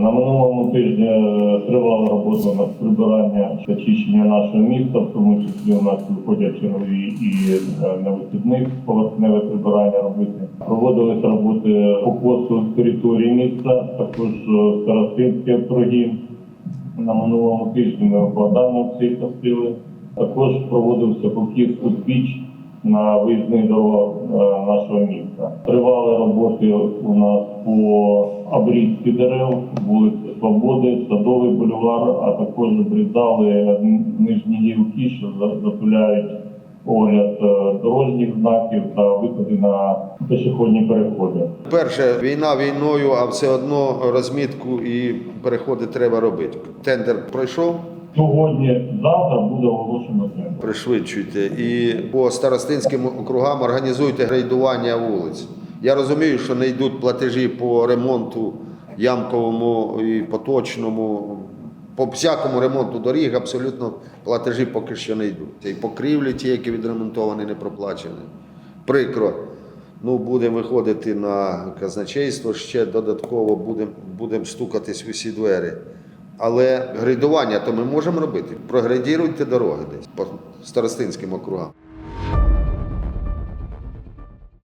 На минулому тижні е, тривала робота над прибирання та очищення нашого міста, в тому числі у нас виходять чергові і е, на вихідних поверхневе прибирання робити. Проводилися роботи по косу території міста, також е, старостинські округи. На минулому тижні ми обладнання всі косили. Також проводився покіс у піч на виїзних дорогах е. Тривали роботи у нас по обрізці дерев, вулиці Свободи, Садовий бульвар, а також обрізали нижні гілки, що за- запиляють огляд е, дорожніх знаків та виходи на пішохідні переходи. Перше, війна війною, а все одно розмітку і переходи треба робити. Тендер пройшов, Сьогодні, завтра буде оголошено тендер. пришвидшуйте. І по старостинським округам організуйте грейдування вулиць. Я розумію, що не йдуть платежі по ремонту ямковому і поточному. По всякому ремонту доріг абсолютно платежі поки що не йдуть. І покрівлі ті, які відремонтовані, не проплачені. Прикро. Ну, будемо виходити на казначейство, ще додатково будемо будем стукатись в усі двері. Але грейдування то ми можемо робити. Прогрейдіруйте дороги десь по старостинським округам.